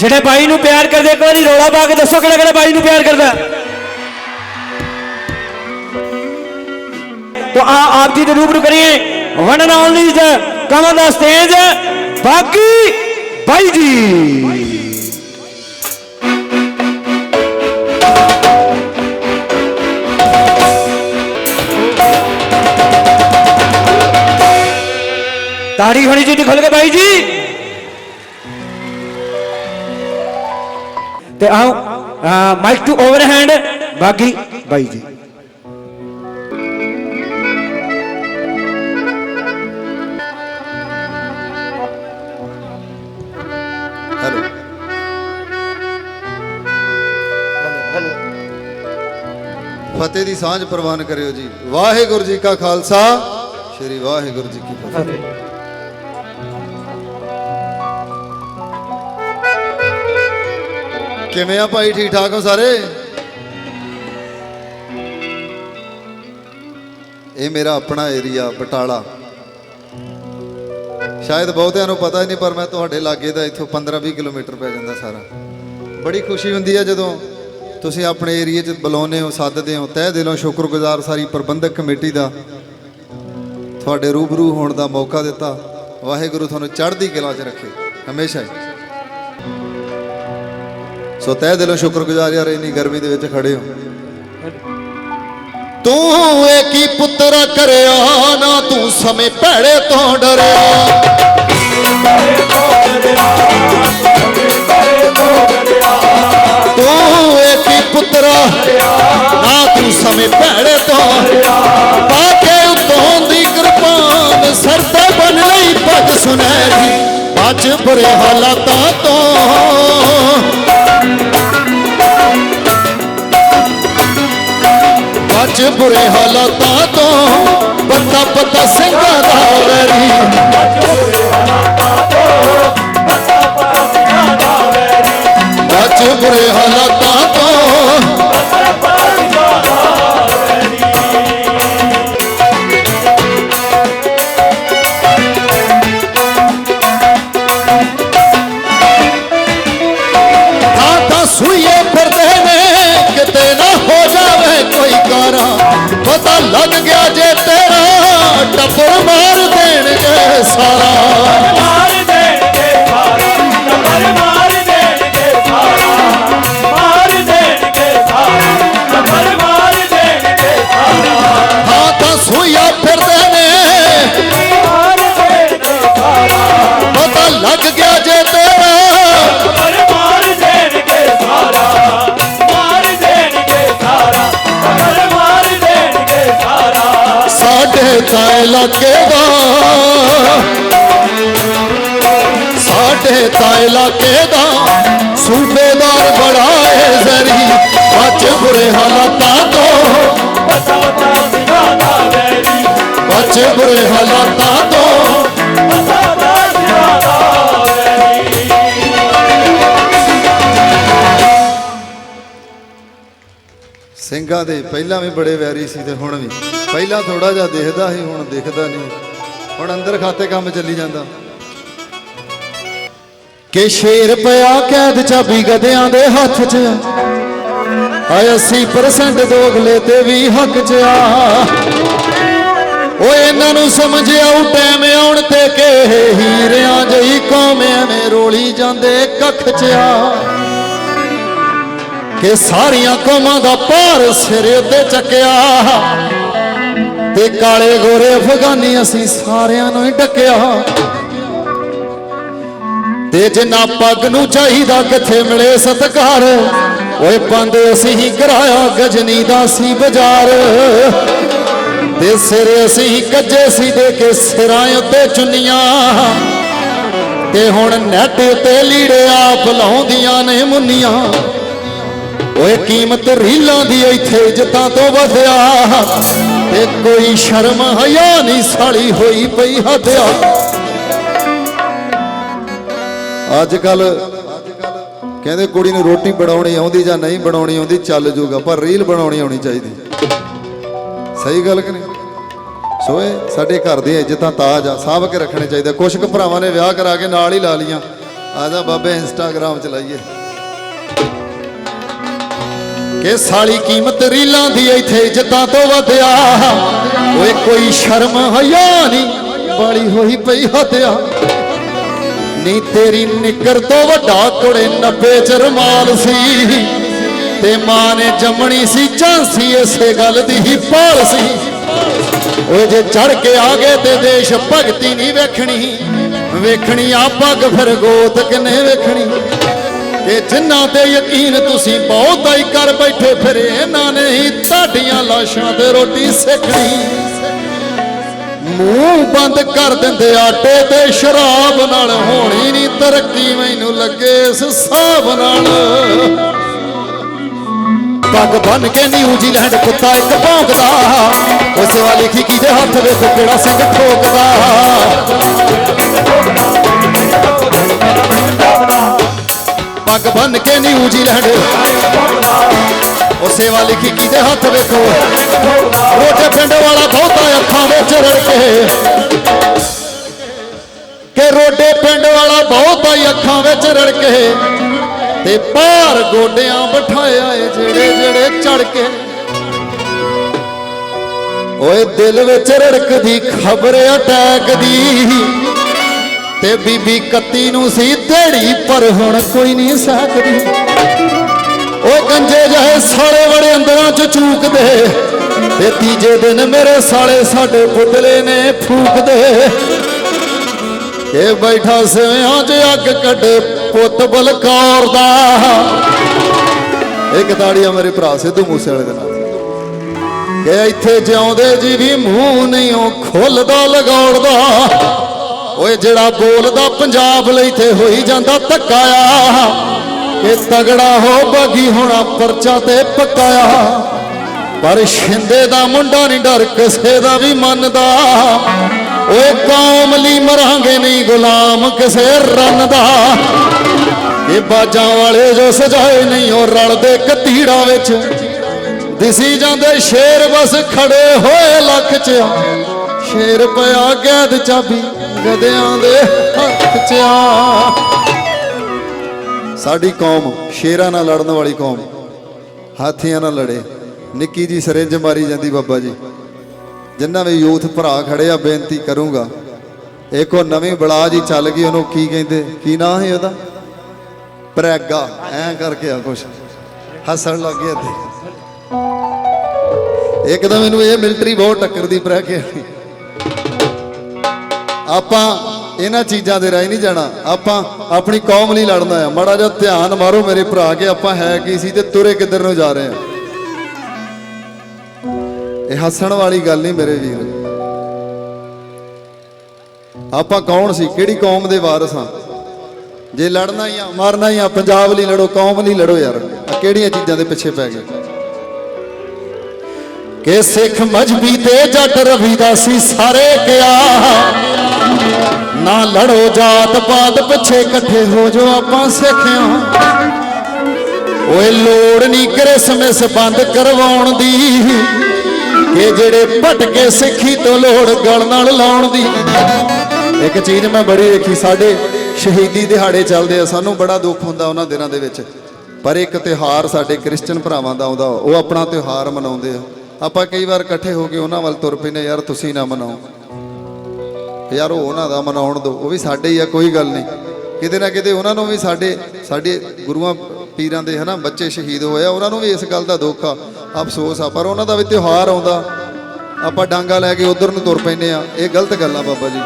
ਜਿਹੜੇ ਬਾਈ ਨੂੰ ਪਿਆਰ ਕਰਦੇ, ਇੱਕ ਵਾਰੀ ਰੋਲਾ ਪਾ ਕੇ ਦੱਸੋ ਕਿਹੜਾ ਕਿਹੜਾ ਬਾਈ ਨੂੰ ਪਿਆਰ ਕਰਦਾ। ਤੋ ਆ ਆਪ ਜੀ ਦੇ ਰੂਬਰੂ ਕਰੀਏ। ਵਨ ਐਂਡ ਓਨਲੀ ਜ ਕਮਨ ਦਾ ਸਟੇਜ, ਬਾਕੀ ਬਾਈ ਜੀ। ਤਾੜੀ ਹੋਣੀ ਜੀ, ਖੁੱਲ ਕੇ ਬਾਈ ਜੀ। ਤੇ ਆਓ ਮਾਈਕ ਟੂ ਓਵਰ ਹੈਂਡ ਬਾਈ ਜੀ। ਹੈਲੋ। ਫਤਿਹ ਦੀ ਸਾਂਝ ਪ੍ਰਵਾਨ ਕਰਿਓ ਜੀ। ਵਾਹਿਗੁਰੂ ਜੀ ਕਾ ਖਾਲਸਾ, ਸ੍ਰੀ ਵਾਹਿਗੁਰੂ ਜੀ ਕੀ ਫਤਿਹ। ਕਿਵੇਂ ਆ ਭਾਈ? ਠੀਕ ਠਾਕ ਹੋ ਸਾਰੇ? ਇਹ ਮੇਰਾ ਆਪਣਾ ਏਰੀਆ ਬਟਾਲਾ। ਸ਼ਾਇਦ ਬਹੁਤਿਆਂ ਨੂੰ ਪਤਾ ਹੀ ਨਹੀਂ, ਪਰ ਮੈਂ ਤੁਹਾਡੇ ਲਾਗੇ ਦਾ ਇੱਥੋਂ 15-20 ਕਿਲੋਮੀਟਰ ਪੈ ਜਾਂਦਾ ਸਾਰਾ। ਬੜੀ ਖੁਸ਼ੀ ਹੁੰਦੀ ਹੈ ਜਦੋਂ ਤੁਸੀਂ ਆਪਣੇ ਏਰੀਏ 'ਚ ਬੁਲਾਉਂਦੇ ਹੋ, ਸੱਦਦੇ ਹੋ। ਤਹਿ ਦਿਲੋਂ ਸ਼ੁਕਰਗੁਜ਼ਾਰ ਸਾਰੀ ਪ੍ਰਬੰਧਕ ਕਮੇਟੀ ਦਾ ਤੁਹਾਡੇ ਰੂਬਰੂ ਹੋਣ ਦਾ ਮੌਕਾ ਦਿੱਤਾ। ਵਾਹਿਗੁਰੂ ਤੁਹਾਨੂੰ ਚੜ੍ਹਦੀ ਕਲਾ 'ਚ ਰੱਖੇ। ਹਮੇਸ਼ਾ ਹੀ। ਸੋ ਤਹਿ ਦਿਲੋਂ ਸ਼ੁਕਰਗੁਜ਼ਾਰ ਯਾਰ, ਇੰਨੀ ਗਰਮੀ ਦੇ ਵਿੱਚ ਖੜੇ ਹੋ। ਤੂੰ ਏ ਕੀ ਕਰਿਆ ਨਾ, ਤੂੰ ਸਮੇਂ ਭੈੜੇ ਤੋਂ ਡਰਿਆ। ਤੂੰ ਏ ਪੁੱਤਰ ਨਾ, ਤੂੰ ਸਮੇਂ ਭੈੜੇ ਤੋਂ ਬਾਕੇ ਉਤੋਂ ਦੀ ਕਿਰਪਾਨ ਸਰ ਤੇ ਬਨ ਲਈ ਪੱਗ ਸੁਨਹਿਰੀ। ਬਚ ਬੁਰੇ ਹਾਲਾਤਾਂ ਤੋਂ ਬੁਰੇ ਹਾਲਾਤਾਂ ਤੋਂ ਬੰਦਾ ਪਤਾ ਸਿੰਘਾਂ ਦਾ ਵੈਰੀ ਤਾਂ ਇਲਾਕੇ ਦਾ ਸਾਡੇ ਤਾਂ ਇਲਾਕੇ ਦਾ ਸੂਬੇਦਾਰ ਬੜਾ ਏ ਜ਼ਰੀ ਬਚ ਬੁਰੇ ਹਾਲਾਤਾਂ ਤੋਂ ਬਤਾ ਬਤਾ ਦਾ ਵੈਰੀ ਬਚ ਬੁਰੇ ਹਾਲਾਤਾਂ ਤੋਂ ਬਤਾ ਬਤਾ ਦਾ ਵੈਰੀ ਸਿੰਘਾਂ ਦੇ ਪਹਿਲਾਂ ਵੀ ਬੜੇ ਵੈਰੀ ਸੀ ਤੇ ਹੁਣ ਵੀ। ਪਹਿਲਾਂ ਥੋੜਾ ਜਿਹਾ ਦਿਖਦਾ ਸੀ, ਹੁਣ ਦਿਖਦਾ ਨਹੀਂ। ਹੁਣ ਅੰਦਰ ਖਾਤੇ ਕੰਮ ਚੱਲੀ ਜਾਂਦਾ। ਕਿ ਸ਼ੇਰ ਪਿਆ ਕੈਦ ਚਾਬੀ ਗਧਿਆਂ ਦੇ ਹੱਥ 'ਚ ਆਏ 80% ਦੋਗਲੇ ਤੇ ਵੀ ਹੱਕ 'ਚ ਆ। ਓਏ ਇਹਨਾਂ ਨੂੰ ਸਮਝ ਆਉ ਟਾਈਮ ਆਉਣ ਤੇ ਕਿ ਹੀਰਿਆਂ ਜਈ ਕੌਮ ਐਵੇਂ ਰੋਲੀ ਜਾਂਦੇ ਕੱਖ 'ਚ ਆ। ਕਿ ਸਾਰੀਆਂ ਕੌਮਾਂ ਦਾ ਭਾਰ ਸਿਰ ਉੱਤੇ ਚੱਕਿਆ। ਤੇ ਕਾਲੇ ਗੋਰੇ ਅਫਗਾਨੀ ਅਸੀਂ ਸਾਰਿਆਂ ਨੂੰ ਹੀ ਡੱਕਿਆ ਤੇ ਜਿੰਨਾ ਪੱਗ ਨੂੰ ਚਾਹੀਦਾ ਕਿੱਥੇ ਮਿਲੇ ਸਤਕਾਰ, ਓਏ ਪੰਦ ਅਸੀਂ ਹੀ ਕਰਾਇਆ ਗਜਨੀ ਦਾ ਸੀ ਬਾਜ਼ਾਰ। ਤੇ ਸਿਰ ਅਸੀਂ ਹੀ ਕੱਜੇ ਸੀ ਦੇ ਕੇ ਸਿਰਾਂ ਉੱਤੇ ਚੁੰਨੀਆਂ। ਤੇ ਹੁਣ ਨੈਟ ਉੱਤੇ ਲੀੜੇ ਆਪ ਲਾਉਂਦੀਆਂ ਨੇ ਮੁੰਨੀਆਂ। ਓਏ ਕੀਮਤ ਰੀਲਾਂ ਦੀ ਇੱਥੇ ਇੱਜ਼ਤਾਂ ਤੋਂ ਵਧਿਆ। ਕੋਈ ਸ਼ਰਮ ਹਯਾ ਨਹੀਂ ਸਾਲੀ ਹੋਈ ਪਈ ਹੱਦਿਆ। ਅੱਜ ਕੱਲ ਕਹਿੰਦੇ ਕੁੜੀ ਨੂੰ ਰੋਟੀ ਬਣਾਉਣੀ ਆਉਂਦੀ ਜਾਂ ਨਹੀਂ ਬਣਾਉਣੀ ਆਉਂਦੀ, ਚੱਲ ਜੂਗਾ, ਪਰ ਰੀਲ ਬਣਾਉਣੀ ਆਉਣੀ ਚਾਹੀਦੀ। ਸਹੀ ਗੱਲ ਕਿ ਨਹੀਂ? ਸੋਏ, ਸਾਡੇ ਘਰ ਦੀਆਂ ਇੱਜ਼ਤਾਂ ਤਾਜ ਆ, ਸਾਂਭ ਕੇ ਰੱਖਣੇ ਚਾਹੀਦੇ। ਕੁਛ ਕੁ ਭਰਾਵਾਂ ਨੇ ਵਿਆਹ ਕਰਾ ਕੇ ਨਾਲ ਹੀ ਲਾ ਲੀਆਂ ਆ ਜਾ ਬਾਬੇ ਇੰਸਟਾਗ੍ਰਾਮ ਚਲਾਈਏ। ਕਿ ਸਾਲੀ ਕੀਮਤ ਰੀਲਾਂ ਦੀ ਇੱਥੇ ਇੱਜ਼ਤਾਂ ਤੋਂ ਵਧਿਆ। ਓਏ ਕੋਈ ਸ਼ਰਮ ਹਯਾ ਨਹੀਂ ਬਾਲੀ ਹੋਈ ਪਈ ਹਤਿਆ ਨੀ ਤੇਰੀ ਨਿੱਕਰ ਤੋਂ ਵੱਡਾ ਕੁੜੇ 90 ਚ ਰਮਾਲ ਸੀ। ਤੇ ਮਾਂ ਨੇ ਜੰਮਣੀ ਸੀ, ਝਾਂਸੀ ਇਸੇ ਗੱਲ ਦੀ ਹੀ ਪਾਲ ਸੀ। ਓਏ ਜੇ ਚੜ ਕੇ ਆ ਗਏ ਤੇ ਦੇਸ਼ ਭਗਤੀ ਨਹੀਂ ਵੇਖਣੀ। ਵੇਖਣੀ ਆ ਪੱਗ ਫਿਰ ਗੋਤ ਕਿਨੇ ਵੇਖਣੀ। ਕਿ ਜਿਨ੍ਹਾਂ ਤੇ ਯਕੀਨ ਤੁਸੀਂ ਬਹੁਤਾ ਹੀ ਕਰ ਬੈਠੇ ਫਿਰ, ਇਹਨਾਂ ਨੇ ਹੀ ਤੁਹਾਡੀਆਂ ਲਾਸ਼ਾਂ ਤੇ ਰੋਟੀ ਸੇਕਣੀ। ਮੂੰਹ ਬੰਦ ਕਰ ਦਿੰਦੇ ਆਟੇ ਤੇ ਸ਼ਰਾਬ ਨਾਲ, ਹੋਣੀ ਨਹੀਂ ਤਰੱਕੀ ਮੈਨੂੰ ਲੱਗੇ ਇਸ ਹਿਸਾਬ ਨਾਲ। ਪੱਗ ਬੰਨ ਕੇ ਨਿਊਜ਼ੀਲੈਂਡ ਕੁੱਤਾ ਇੱਕ ਭੌਂਕਦਾ, ਉਸ ਵਾਲੀ ਖਿੱਕੀ ਦੇ ਹੱਥ ਵਿੱਚ ਕਿਹੜਾ ਸਿੰਘ ਠੋਕਦਾ। ਪੱਗ ਬੰਨ ਕੇ ਨਿਊਜ਼ੀਲੈਂਡ ਉਸੇ ਵਾਲੀ ਖਿੱਕੀ ਦੇ ਹੱਥ ਵੇਖੋ? ਰੋਟੇ ਪਿੰਡ ਵਾਲਾ ਬਹੁਤਾ ਅੱਖਾਂ ਵਿੱਚ ਰੜ ਕੇ। ਕਿ ਰੋਡੇ ਪਿੰਡ ਵਾਲਾ ਬਹੁਤਾ ਹੀ ਅੱਖਾਂ ਵਿੱਚ ਰੜ ਕੇ। ਤੇ ਭਾਰ ਗੋਡਿਆਂ ਬਿਠਾਇਆ ਏ ਜਿਹੜੇ ਜਿਹੜੇ ਚੜ ਕੇ। ਓਏ ਦਿਲ ਵਿੱਚ ਰੜਕਦੀ ਖਬਰ ਅਟੈਕ ਦੀ। ਤੇ ਬੀਬੀ ਕੱਤੀ ਨੂੰ ਸੀ ਢੇੜੀ ਪਰ ਹੁਣ ਕੋਈ ਨਹੀਂ ਸਕਦੀ। ਓਏ ਗੰਜੇ ਜਹੇ ਸਾਲੇ ਬੜੇ ਅੰਦਰਾਂ ਚ ਚੂਕਦੇ, ਤੇ ਤੀਜੇ ਦਿਨ ਮੇਰੇ ਸਾਲੇ ਸਾਡੇ ਪੁਤਲੇ ਨੇ ਫੂਕਦੇ। ਇਹ ਬੈਠਾ ਸਿਵਿਆਂ 'ਚ ਅੱਗ ਕੱਢੇ ਪੁੱਤ ਬਲਕੌਰ ਦਾ। ਇੱਕ ਤਾੜੀਆਂ ਮੇਰੇ ਭਰਾ ਸਿੱਧੂ ਮੂਸੇ ਵਾਲੇ ਦੇ ਨਾਲ। ਕਿ ਇੱਥੇ ਜਿਉਂਦੇ ਜੀ ਵੀ ਮੂੰਹ ਨਹੀਂ ਉਹ ਖੁੱਲਦਾ ਲਗਾਉੜਦਾ ਓਏ ਜਿਹੜਾ ਬੋਲਦਾ ਪੰਜਾਬ ਲਈ ਤੇ ਹੋਈ ਜਾਂਦਾ ਧੱਕਾਇਆ ਆ ਕਿ ਤਗੜਾ ਹੋ ਬਗੀ ਹੋਣਾ ਪਰਚਾ ਤੇ ਪਕਾਇਆ। ਪਰ ਸ਼ਿੰਦੇ ਦਾ ਮੁੰਡਾ ਨਹੀਂ ਡਰ, ਕਿਸੇ ਦਾ ਵੀ ਮੰਨਦਾ। ਓਏ ਕੌਮ ਲਈ ਮਰਾਂਗੇ ਨਹੀਂ ਗੁਲਾਮ, ਕਿਸੇ ਰਨ ਦਾ। ਇਹ ਬਾਜਾਂ ਵਾਲੇ ਜੋ ਸਜਾਏ ਨਹੀਂ, ਉਹ ਰਲਦੇ ਕਤੀੜਾ ਵਿੱਚ। ਦਿਸੀ ਜਾਂਦੇ ਸ਼ੇਰ ਬਸ ਖੜੇ ਹੋਏ ਲੱਖ ਚ। ਸ਼ੇਰ ਪਿਆ ਕੈਦ ਚਾਬੀ। ਗਦਿਆਂ ਦੇ ਹੱਥ ਚ ਆ। ਸਾਡੀ ਕੌਮ ਸ਼ੇਰਾਂ ਨਾਲ ਲੜਨ ਵਾਲੀ ਕੌਮ, ਹਾਥੀਆਂ ਨਾਲ ਲੜੇ। ਨਿੱਕੀ ਜੀ ਸਰੰਜ ਮਾਰੀ ਜਾਂਦੀ ਬਾਬਾ ਜੀ। ਜਿੰਨਾ ਵੀ ਯੂਥ ਭਰਾ ਖੜੇ ਆ, ਬੇਨਤੀ ਕਰੂੰਗਾ ਇੱਕ ਉਹ ਨਵੀਂ ਬਲਾ ਜੀ ਚੱਲ ਗਈ, ਉਹਨੂੰ ਕੀ ਕਹਿੰਦੇ? ਕੀ ਨਾਂ ਹੈ ਉਹਦਾ? ਪ੍ਰੈਗਾ, ਐਂ ਕਰਕੇ ਆ ਕੁਛ। ਹੱਸਣ ਲੱਗ ਗਿਆ ਤੇ ਇੱਕਦਮ ਇਹਨੂੰ ਇਹ ਮਿਲਟਰੀ ਬਹੁਤ ਟੱਕਰਦੀ, ਪ੍ਰੈਗੇ ਆਪਾਂ ਇਹਨਾਂ ਚੀਜ਼ਾਂ ਦੇ ਰਾਹੀਂ ਨਹੀਂ ਜਾਣਾ। ਆਪਾਂ ਆਪਣੀ ਕੌਮ ਲਈ ਲੜਨਾ ਆ। ਮਾੜਾ ਜਿਹਾ ਧਿਆਨ ਮਾਰੋ ਮੇਰੇ ਭਰਾ ਕਿ ਆਪਾਂ ਹੈ ਕੀ ਸੀ ਤੇ ਤੁਰੇ ਕਿੱਧਰ ਨੂੰ ਜਾ ਰਹੇ ਹਾਂ ਇਹ ਹੱਸਣ ਵਾਲੀ ਗੱਲ ਨਹੀਂ ਮੇਰੇ ਵੀਰ। ਆਪਾਂ ਕੌਣ ਸੀ? ਕਿਹੜੀ ਕੌਮ ਦੇ ਵਾਰਸ ਆ ਜੇ ਲੜਨਾ ਹੀ ਆ, ਮਾਰਨਾ ਹੀ ਆ, ਪੰਜਾਬ ਲਈ ਲੜੋ, ਕੌਮ ਲਈ ਲੜੋ ਯਾਰ। ਕਿਹੜੀਆਂ ਚੀਜ਼ਾਂ ਦੇ ਪਿੱਛੇ ਪੈ ਗਏ? ਕਿ ਸਿੱਖ ਮਜਬੀ ਤੇ ਜੱਟ ਰਵੀਦਾਸੀ ਸਾਰੇ ਕਿਆ? ਨਾ ਲੜੋ ਜਾਤ ਪਾਤ ਪਿੱਛੇ ਇਕੱਠੇ ਹੋ ਜੋ ਆਪਾਂ ਸਿੱਖਿਆ। ਓਏ ਲੋੜ ਨਹੀਂ ਕ੍ਰਿਸਮਸ ਬੰਦ ਕਰਵਾਉਣ ਦੀ, ਕਿ ਜਿਹੜੇ ਭਟਕੇ ਸਿੱਖੀ ਤੋਂ ਲੋੜ ਗਲ ਨਾਲ ਲਾਉਣ ਦੀ। ਇੱਕ ਚੀਜ਼ ਮੈਂ ਬੜੀ ਦੇਖੀ ਸਾਡੇ ਸ਼ਹੀਦੀ ਦਿਹਾੜੇ ਚੱਲਦੇ ਆ, ਸਾਨੂੰ ਬੜਾ ਦੁੱਖ ਹੁੰਦਾ ਉਹਨਾਂ ਦਿਨਾਂ ਦੇ ਵਿੱਚ। ਪਰ ਇੱਕ ਤਿਉਹਾਰ ਸਾਡੇ ਕ੍ਰਿਸਚੀਅਨ ਭਰਾਵਾਂ ਦਾ ਆਉਂਦਾ, ਉਹ ਆਪਣਾ ਤਿਉਹਾਰ ਮਨਾਉਂਦੇ ਆ। ਆਪਾਂ ਕਈ ਵਾਰ ਇਕੱਠੇ ਹੋ ਕੇ ਉਹਨਾਂ ਵੱਲ ਤੁਰ ਪੈਂਦੇ ਯਾਰ ਤੁਸੀਂ ਨਾ ਮਨਾਓ। ਯਾਰ ਉਹ ਉਹਨਾਂ ਦਾ ਮਨਾਉਣ ਦਿਓ ਉਹ ਵੀ ਸਾਡੇ ਹੀ ਆ, ਕੋਈ ਗੱਲ ਨਹੀਂ। ਕਿਤੇ ਨਾ ਕਿਤੇ ਉਹਨਾਂ ਨੂੰ ਵੀ ਸਾਡੇ ਸਾਡੇ ਗੁਰੂਆਂ, ਪੀਰਾਂ ਦੇ ਹਨਾ, ਬੱਚੇ ਸ਼ਹੀਦ ਹੋਏ ਆ, ਉਹਨਾਂ ਨੂੰ ਵੀ ਇਸ ਗੱਲ ਦਾ ਦੁੱਖ ਆ। ਅਫਸੋਸ ਆ, ਪਰ ਉਹਨਾਂ ਦਾ ਵੀ ਤਿਉਹਾਰ ਆਉਂਦਾ। ਆਪਾਂ ਡਾਂਗਾ ਲੈ ਕੇ ਉਧਰ ਨੂੰ ਤੁਰ ਪੈਂਦੇ ਆ। ਇਹ ਗਲਤ ਗੱਲ ਆ ਬਾਬਾ ਜੀ।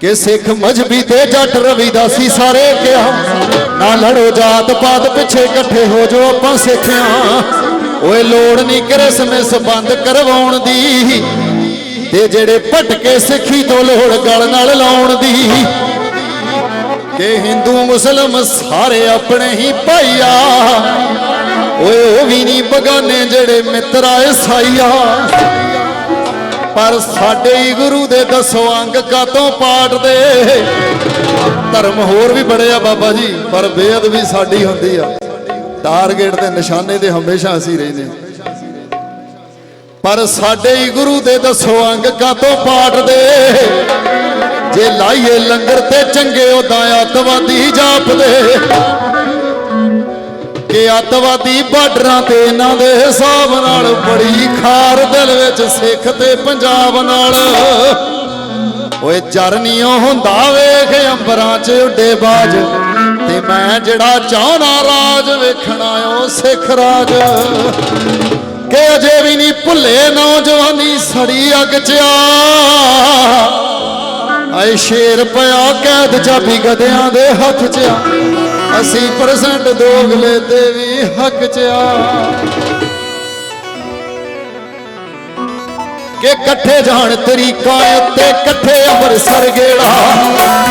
ਕਿ ਸਿੱਖ ਮਜਬੀ ਤੇ ਜੱਟ ਰਵੀਦਾਸੀ ਸਾਰੇ ਕਿਹਾ। ਨਾ ਲੜੋ ਜਾਤ ਪਾਤ ਪਿੱਛੇ ਇਕੱਠੇ ਹੋ ਜੋ ਆਪਾਂ ਸਿੱਖਿਆ। ਓਏ ਲੋੜ ਨਹੀਂ ਕ੍ਰਿਸਮਸ ਬੰਦ ਕਰਵਾਉਣ ਦੀ। ਤੇ ਜਿਹੜੇ ਭਟਕੇ ਸਿੱਖੀ ਤੋਂ ਲੋੜ ਗਲ ਨਾਲ ਲਾਉਣ ਦੀ। ਕਿ ਹਿੰਦੂ, ਮੁਸਲਮ ਸਾਰੇ ਆਪਣੇ ਹੀ ਭਾਈ ਆ ਓਏ, ਉਹ ਵੀ ਨਹੀਂ ਬਗਾਨੇ ਜਿਹੜੇ ਮਿੱਤਰਾ ਈਸਾਈਆ। ਪਰ ਸਾਡੇ ਹੀ ਗੁਰੂ ਦੇ ਦਸੋ ਅੰਗ ਕਾਤੋਂ ਪਾਟ ਦੇ। ਧਰਮ ਹੋਰ ਵੀ ਬੜੇ ਆ ਬਾਬਾ ਜੀ, ਪਰ ਬੇਅਦਬੀ ਸਾਡੀ ਹੁੰਦੀ ਆ। ਟਾਰਗੇਟ ਤੇ ਨਿਸ਼ਾਨੇ ਤੇ ਹਮੇਸ਼ਾ ਅਸੀਂ ਰਹਿੰਦੇ ਪਰ ਸਾਡੇ ਹੀ ਗੁਰੂ ਦੇ ਦੱਸੋ ਅੰਗ ਕਾਤੋਂ ਪਾਟਦੇ ਜੇ ਲਾਈਏ ਲੰਗਰ ਤੇ ਚੰਗੇ ਉਦਾਂ ਅੱਤਵਾਦੀ ਜਾਪਦੇ ਕਿ ਅੱਤਵਾਦੀ ਬਾਰਡਰਾਂ ਤੇ ਇਹਨਾਂ ਦੇ ਹਿਸਾਬ ਨਾਲ ਬੜੀ ਖਾਰ ਦਿਲ ਵਿੱਚ ਸਿੱਖ ਤੇ ਪੰਜਾਬ ਨਾਲ। ਓਏ ਚਰਨੀਓ ਹੁੰਦਾ ਵੇਖ ਅੰਬਰਾਂ 'ਚ ਉੱਡੇ ਬਾਜ। ਤੇ ਮੈਂ ਜਿਹੜਾ ਚਾਹਣਾ ਰਾਜ ਵੇਖਣਾ ਓ ਸਿੱਖ ਰਾਜ। ਕਿ ਅਜੇ ਵੀ ਨਹੀਂ ਭੁੱਲੇ ਨੌਜਵਾਨੀ ਸੜੀ ਅੱਗ 'ਚ ਆ। ਆਏ ਸ਼ੇਰ ਪਿਆ ਕੈਦ ਚਾਬੀ ਗਦਿਆਂ ਦੇ ਹੱਥ 'ਚ ਆ। 80% ਦੋਗਲੇ ਤੇ ਵੀ ਹੱਕ 'ਚ ਆ। ਕਿ ਇਕੱਠੇ ਜਾਣ ਤਰੀਕਾ ਤੇ ਇਕੱਠੇ ਅੰਮ੍ਰਿਤਸਰ ਗੇੜਾ।